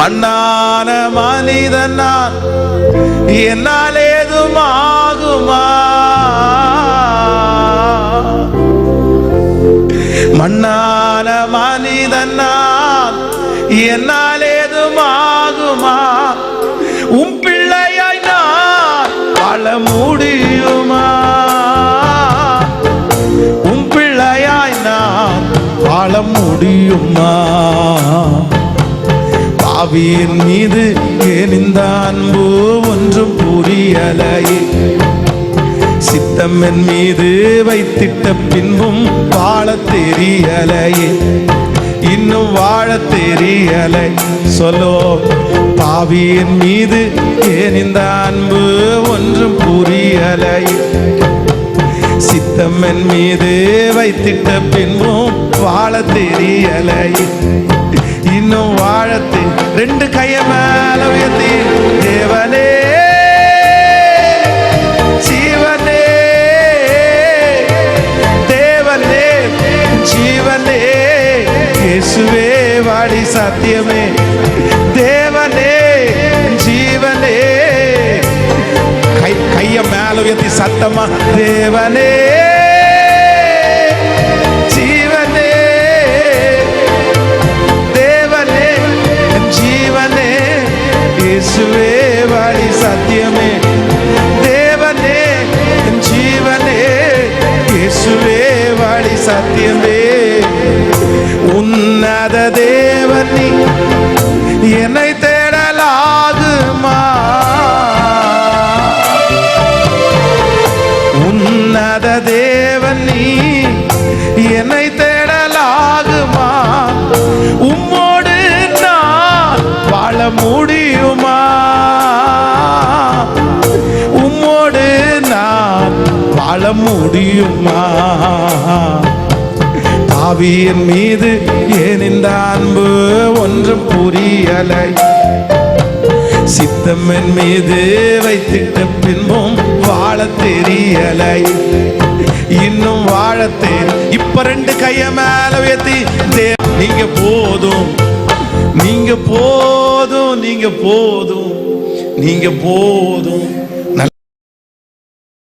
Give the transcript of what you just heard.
மண்ணான மனிதன் நான். என்னால் ஏதும் ஆகுமா மண்ணான மனிதன் நான். என்னால் ஏதும் ஆகுமா உன் பிள்ளையாய் நான் வாழ முடியுமா? உன் பிள்ளையாய் நான் வாழ முடியுமா? ஆவியின் மீது ஏன் அன்பு ஒன்றும் புரியலையே. சித்தம் என் மீது வைத்திட்ட பின்பும் வாழ தெரியலையே. இன்னும் வாழ தெரியலை. சொல்லோ பாவியின் மீது ஏன் அன்பு ஒன்றும் புரியலை சித்தம் என் மீது வைத்திட்ட பின்பும் வாழ தெரியலை ரெண்டு கைய மேல உயர்த்தி தேவனே ஜீவனே தேவனே ஜீவனே இயேசுவே வாடி சத்தியமே தேவனே ஜீவனே கை கைய மேல உயர்த்தி சத்தமா தேவனே su levar atiende. முடியுமா? பாவியின் மீது ஏன் இந்த அன்பு ஒன்றும் புரியலை? சித்தம் என் மீது வைத்திட்ட பின்பும் வாழ தெரியலை. இன்னும் வாழத்தேன். இப்ப ரெண்டு கைய மேல உயர்த்தி நீங்க போதும். நீங்க போதும் நீங்க போதும். நீங்க போதும்.